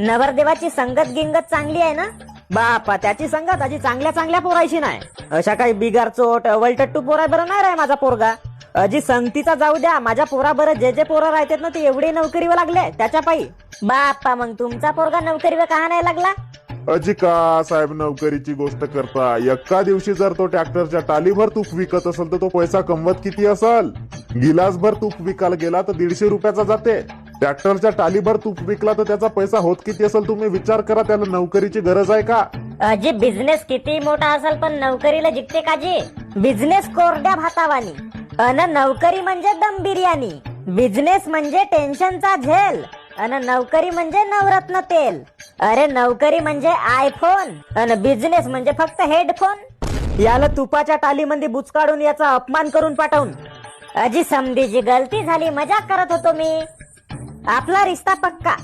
नवरदेवाची संगत गिंगत चांगली आहे ना? बापा त्याची संगत अजी चांगल्या चांगल्या पोरायची नाही. अशा काही बिगार चोट वलटट्टू पोरा बरं नाही राय माझा पोरगा. अजी संगतीचा जाऊ द्या माझ्या पोरा बरं जे जे पोरं राहतात ना ते एवढे नोकरीवर लागले त्याच्या पायी. बाप्पा मग तुमचा पोरगा नोकरीवर का नाही लागला? अजी का साहेब नोकरीची गोष्ट करता? एका दिवशी जर तो ट्रॅक्टरच्या टालीभर तूप विकत असेल तर तो पैसा कमवत किती असल? गिलासभर तूप विकायला गेला तर दीडशे रुपयाचा जाते. ट्रॅक्टरच्या टालीभर तूप विकला तर त्याचा पैसा होत किती असेल तुम्ही विचार करा त्याला नोकरीची गरज आहे का? अजी बिझनेस किती मोठा असेल पण नोकरीला जिंकते का जी बिझनेस कोरड्या भातावानी अन नोकरी म्हणजे दम बिर्याणी. बिझनेस म्हणजे टेन्शनचा झेल. अन नोकरी म्हणजे नवरत्न तेल. अरे नोकरी म्हणजे आयफोन अन बिझनेस म्हणजे फक्त हेडफोन याला तुपाच्या टालीमध्ये बुचकाडून याचा अपमान करून पाठवून. अजी समधीची गलती झाली मजाक करत होतो मी. आपला रिश्ता पक्का